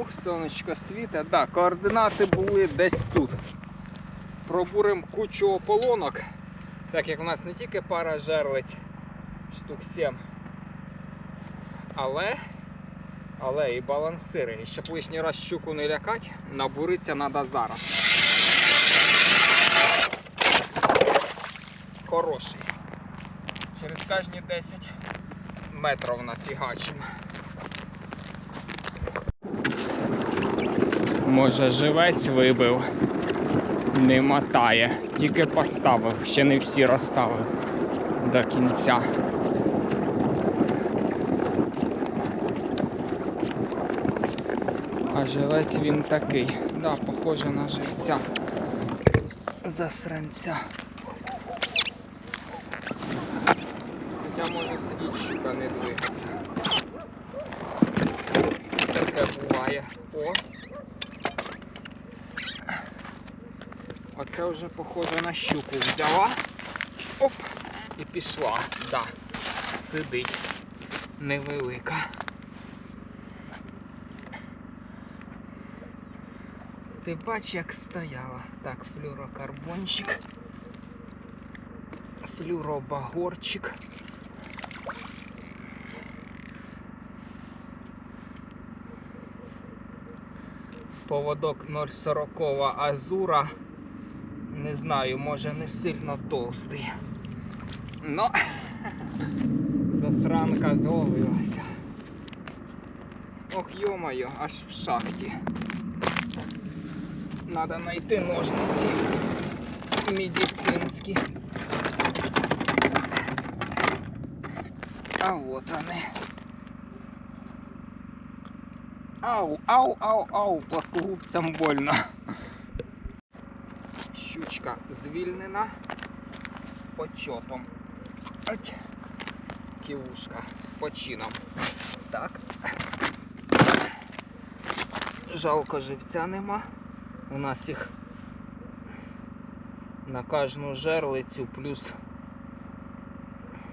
Ух, сонечко світе. Да, координати були десь тут. Пробуримо кучу ополонок. Так як у нас не тільки пара жерлиць, штук 7. Але, але і балансири. І щоб лишній раз щуку не лякати, набуритися треба зараз. Хороший. Через кожні 10 метрів нафігачимо. Може живець вибив, не мотає, тільки поставив, ще не всі розставив до кінця. А живець він такий, да, похоже на живця. Засранця. Хоча може сидіти щука не двигається. Таке буває. О. Оце вже похоже на щуку взяла. Оп! І пішла. Да. Сидить. Невелика. Ти бач, як стояла. Так, флюрокарбончик. Флюробагорчик. Поводок 0,40 азура. Не знаю, може не сильно толстий. Но засранка зловилася. Ох, йо-моє, аж в шахті. Надо знайти ножниці медицинські. А вот вони. Ау, ау, ау, ау, плоскогубцям больно. Щучка звільнена з почотом. Ать. Кілушка з почином. Так. Жалко живця нема. У нас їх на кожну жерлицю плюс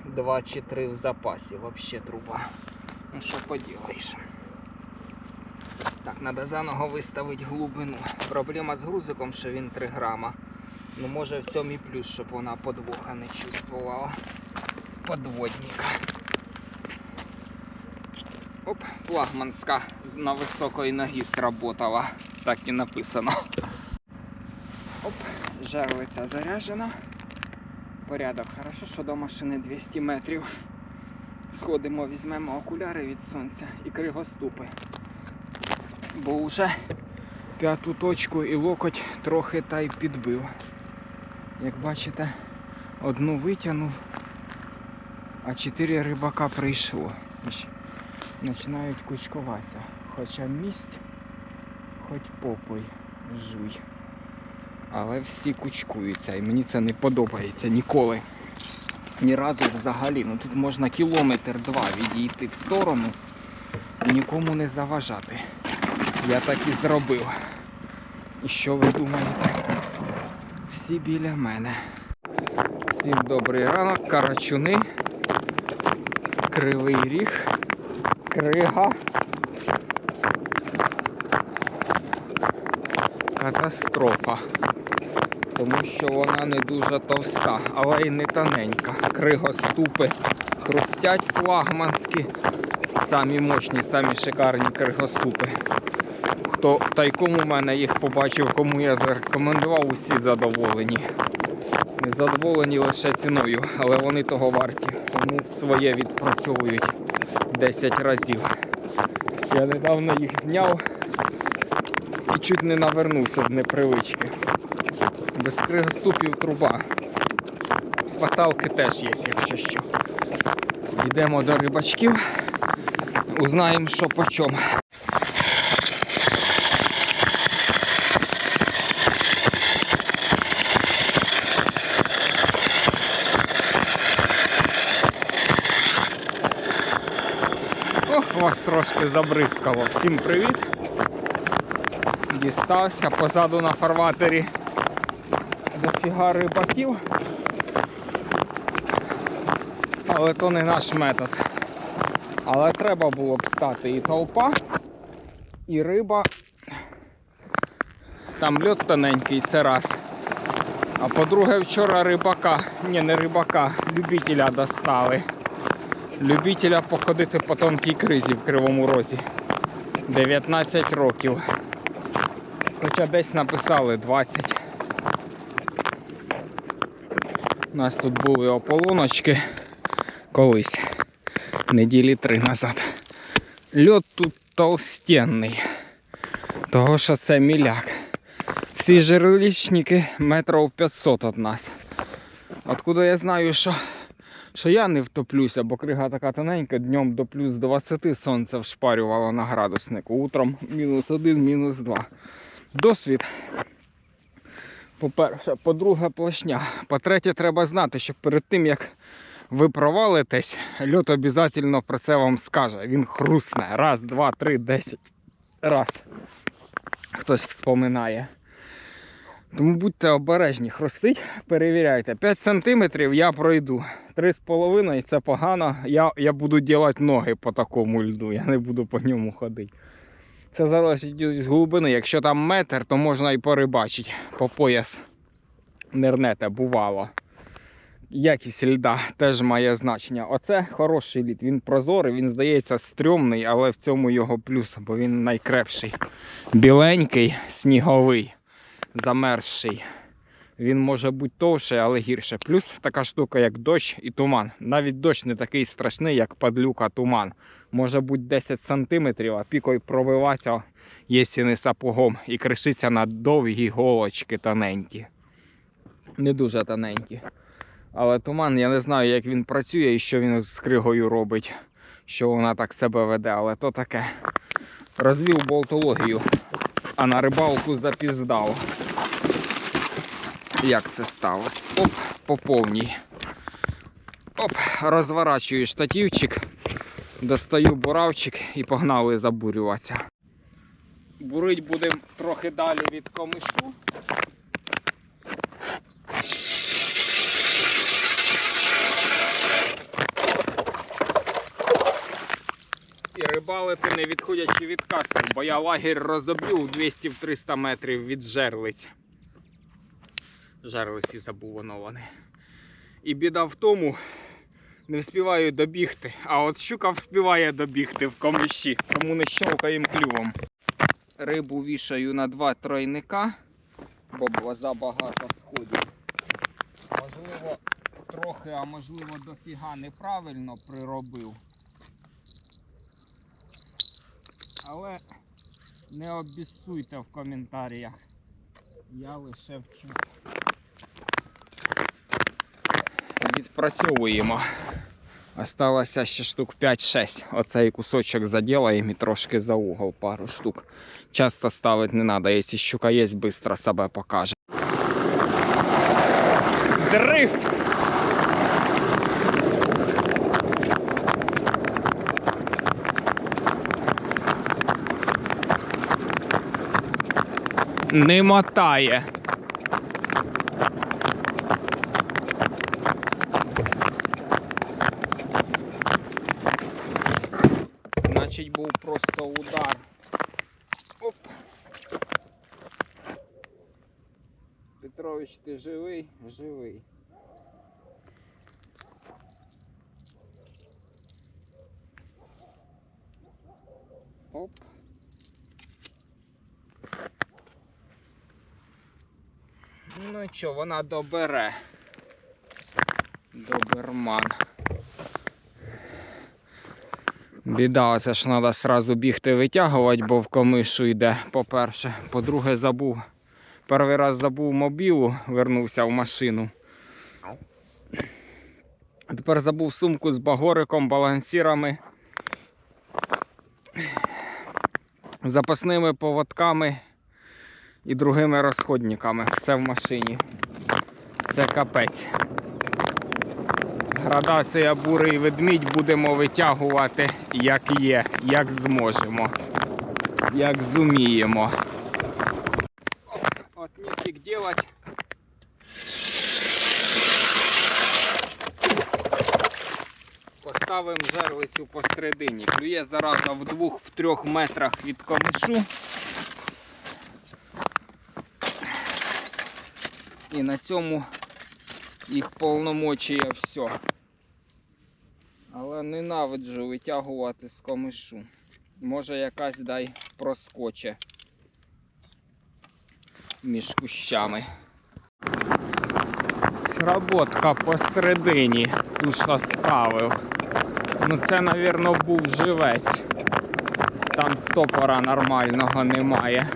2 чи 3 в запасі. Вообще труба. Ну що поділаєш? Так, треба заново виставити глибину. Проблема з грузиком, що він 3 грама. Ну може в цьому і плюс, щоб вона подвоха не чувствувала. Подводника. Оп, флагманська на високої ноги сработала. Так і написано. Оп, жерлиця заряджена. Порядок. Хорошо, що до машини 200 метрів. Сходимо, візьмемо окуляри від сонця і кригоступи. Бо вже п'яту точку і локоть трохи та й підбив. Як бачите, одну витягнув, а чотири рибака прийшло. Починають кучкуватися. Хоча місць, хоч попой жуй. Але всі кучкуються і мені це не подобається ніколи. Ні разу взагалі. Ну тут можна кілометр два відійти в сторону і нікому не заважати. Я так і зробив. І що ви думаєте? Всі біля мене. Всім добрий ранок, карачуни, кривий ріг, крига. Катастрофа. Тому що вона не дуже товста, але й не тоненька. Кригоступи хрустять флагманські. Самі мощні, самі шикарні кригоступи. Хто тайком у мене їх побачив, кому я зарекомендував, усі задоволені. Не задоволені лише ціною, але вони того варті. Тому своє відпрацьовують 10 разів. Я недавно їх зняв і чуть не навернувся з непривички. Без кригоступів труба. Спасалки теж є, якщо що. Йдемо до рибачків, узнаємо, що по чому. Ох, вас трошки забризкало. Всім привіт. Дістався позаду на фарватері дофіга рибаків. Але то не наш метод. Але треба було б стати і толпа, І риба. Там льот тоненький, це раз. А по-друге, вчора рибака, ні, не рибака, любителя достали. Любителя походити по тонкій кризі в Кривому Розі. 19 років. Хоча десь написали 20. У нас тут були ополоночки колись, неділі три назад. Льот тут толстенний, того що це міляк. Всі жерлічники метрів 500 від нас. Откуда я знаю, що, що я не втоплюся, бо крига така тоненька, днем до плюс 20 сонце вшпарювало на градуснику. Утром мінус 1, мінус 2. Досвід. По-перше, по-друге, плашня. По-третє, треба знати, що перед тим як ви провалитесь, льот обов'язково про це вам скаже. Він хрусне. Раз, два, три, десять. Раз. Хтось вспоминає. Тому будьте обережні, хрустить, перевіряйте. 5 сантиметрів я пройду. 3,5 це погано. Я, я буду робити ноги по такому льду, я не буду по ньому ходити. Це залежить від глибини. Якщо там метр, то можна і порибачити по пояс. Нернете, бувало. Якість льда теж має значення. Оце хороший лід. Він прозорий, він здається стрьомний, але в цьому його плюс, бо він найкрепший. Біленький, сніговий, замерзший. Він може бути товший, але гірше. Плюс така штука, як дощ і туман. Навіть дощ не такий страшний, як падлюка туман. Може бути 10 сантиметрів, а пікою пробиватися, якщо не сапогом, і кришиться на довгі голочки тоненькі. Не дуже тоненькі. Але туман, я не знаю, як він працює і що він з кригою робить, що вона так себе веде, але то таке. Розвів болтологію, а на рибалку запіздав. Як це сталося? Оп, по повній. Оп, розворачую штативчик, достаю буравчик і погнали забурюватися. Бурить будемо трохи далі від комишу. І рибалити не відходячи від каси, бо я лагерь розоб'ю в 200-300 метрів від жерлиць. Жерлиці забув воно. І біда в тому, не вспіваю добігти, а от щука вспіває добігти в комиші, тому не щелкаєм клювом. Рибу вішаю на два тройника, бо забагато входить. Можливо, трохи, а можливо дофіга неправильно приробив. Але не обіссуйте в коментарях. Я лише вчусь. Відпрацьовуємо. Осталося ще штук 5-6. Оцей кусочок заділаємо і трошки за угол пару штук. Часто ставити не треба, якщо щука є, швидко себе покаже. Дрифт! Не мотає. Значить був просто удар. Оп. Петрович, ти живий? Оп. Ну що, вона добере. Доберман. Біда, це ж треба сразу бігти витягувати, бо в комишу йде, по-перше. По-друге, забув. Перший раз забув мобілу, вернувся в машину. Тепер забув сумку з багориком, балансірами, запасними поводками і другими розходниками. Все в машині. Це капець. Градація бурий ведмідь будемо витягувати як є, як зможемо, як зуміємо. Нефиг делать. Жерлицю посередині. Клює зараза в двох-трьох метрах від комишу. І на цьому їх повномочіє все. Але ненавиджу витягувати з комишу. Може якась дай проскоче між кущами. Сработка посередині ту, що ставив. Ну це, напевно, був живець. Там стопора нормального немає.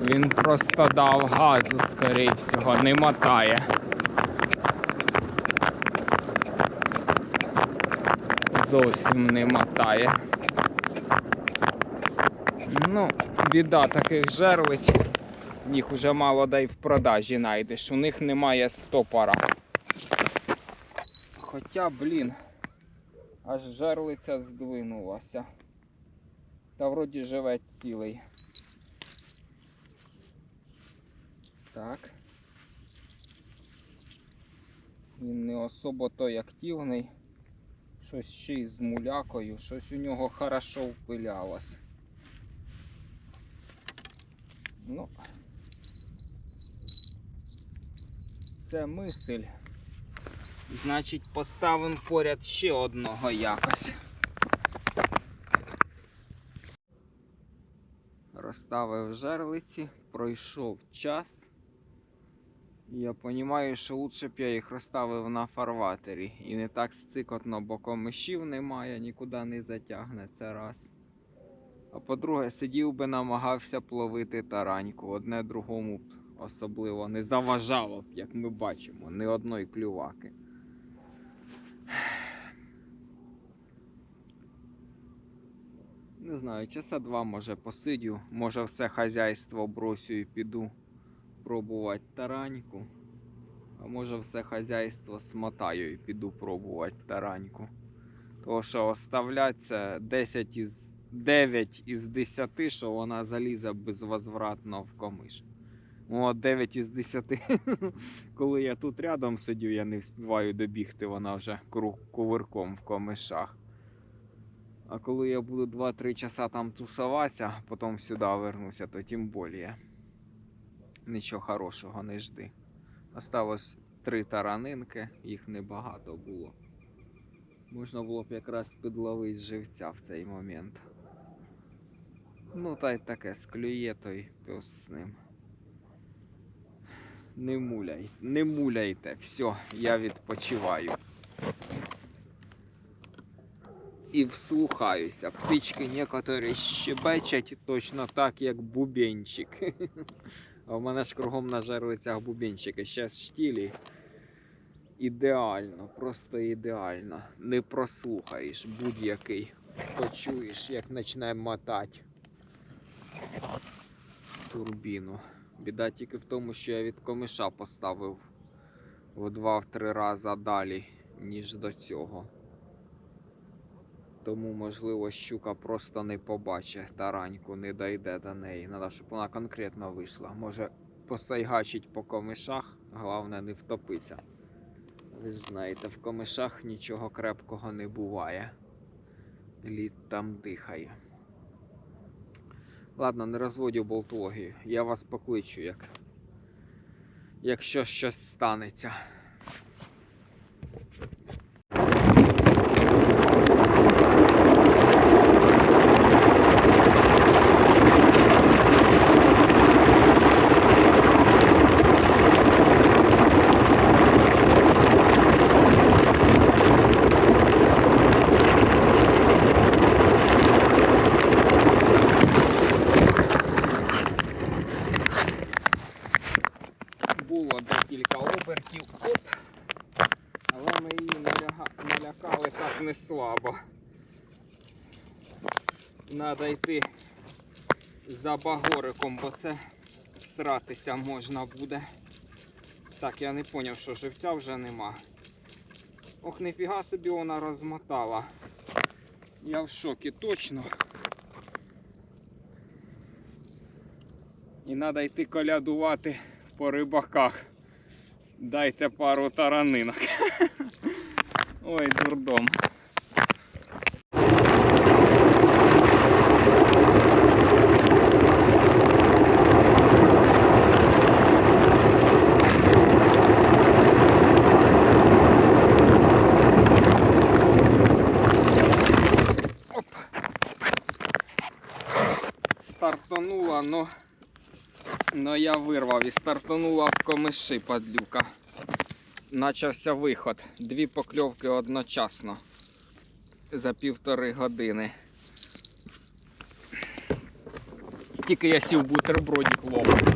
Він просто дав газу, скоріше всього, не мотає. Зовсім не мотає. Ну, біда таких жерлиць. Їх уже мало дай в продажі знайдеш. У них немає стопора. Хоча, блін, аж жерлиця здвинулася. Та вроді живе цілий. Так. Він не особо той активний. Щось ще й з мулякою, щось у нього хорошо впилялось. Ну, це мисль. Значить, поставимо поряд ще одного якось. Розставив жерлиці, пройшов час. Я розумію, що лучше б я їх розставив на фарватері. І не так стикотно, бо комишів немає, нікуди не затягне це раз. А по-друге, сидів би намагався б ловити тараньку. Одне другому б особливо не заважало б, як ми бачимо, ні одної клюваки. Не знаю, часа два може посидю, може все хазяйство бросю і піду пробувати тараньку. А може все хазяйство смотаю і піду пробувати тараньку. Тому що оставлять це 10 із 9 із 10, що вона залізе безвозвратно в комиш. О, 9 із 10. Коли я тут рядом сидю, я не встигаю добігти, вона вже кувирком в комишах. А коли я буду 2-3 часа там тусуватися, потім сюди вернуся, то тим більше. Нічого хорошого не жди. Осталось три таранинки, їх небагато було. Можна було б якраз підловити живця в цей момент. Ну, та й таке склює той пес з ним. Не муляй, не муляйте, все, я відпочиваю. І вслухаюся. Птички некоторі щебечать точно так, як бубенчик. А в мене ж кругом на жерлицях бубенчики. Ще штілі. Ідеально, просто ідеально. Не прослухаєш будь-який. Почуєш, як почне мотати турбіну. Біда тільки в тому, що я від комиша поставив в 2-3 рази далі, ніж до цього. Тому, можливо, щука просто не побачить тараньку, не дойде до неї. Треба, щоб вона конкретно вийшла. Може посайгачить по комишах, головне не втопиться. Ви ж знаєте, в комишах нічого крепкого не буває. Лід там дихає. Ладно, не розводю болтологію. Я вас покличу, як... якщо щось станеться. Було декілька обертів, оп. Але ми її наляга- налякали так не слабо. Надо йти за багориком, бо це всратися можна буде. Так, я не зрозумів, що живця вже нема. Ох, ніфіга собі вона розмотала. Я в шокі точно. І треба йти колядувати по рибаках. Дайте пару таранинок. Ой, дурдом. Оп. Стартанула, но, но я вирвав і стартанула в комиші падлюка. Начався виход. Дві покльовки одночасно за півтори години. Тільки я сів бутербродік ловив.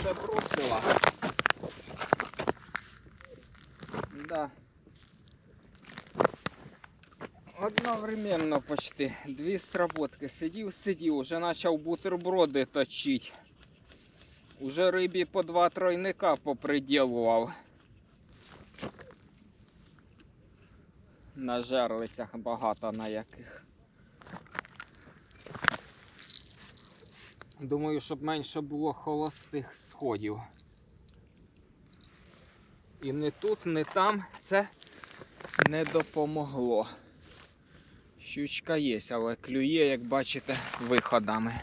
Похоже, бросила. Да. Почти. Дві сработки. Сидів, сидів, уже почав бутерброди точить. Уже рибі по два тройника поприділував. На жерлицях багато на яких. Думаю, щоб менше було холостих сходів. І не тут, не там це не допомогло. Щучка є, але клює, як бачите, виходами.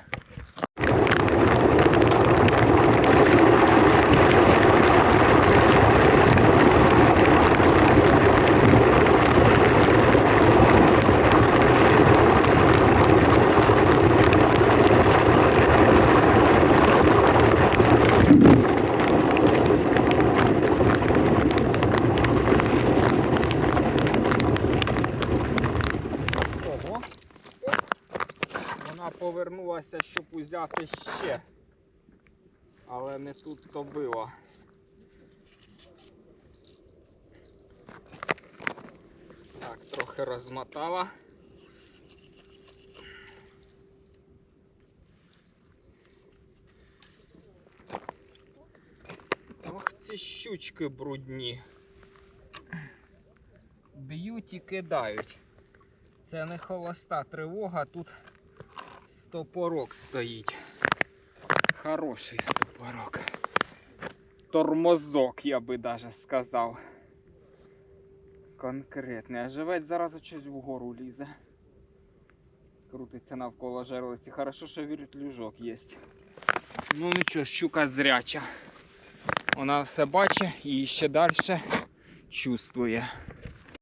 Ого. Вона повернулася, щоб узяти ще. Але не тут то було. Так, трохи розмотала. Ох, ці щучки брудні. Б'ють і кидають. Це не холоста тривога, тут стопорок стоїть. Хороший стопорок. Тормозок, я би даже сказав. Конкретний. А живець зараз щось вгору лізе. Крутиться навколо жерлиці. Хорошо, що віртлюжок є. Ну нічого, щука зряча. Вона все бачить і ще далі чувствує.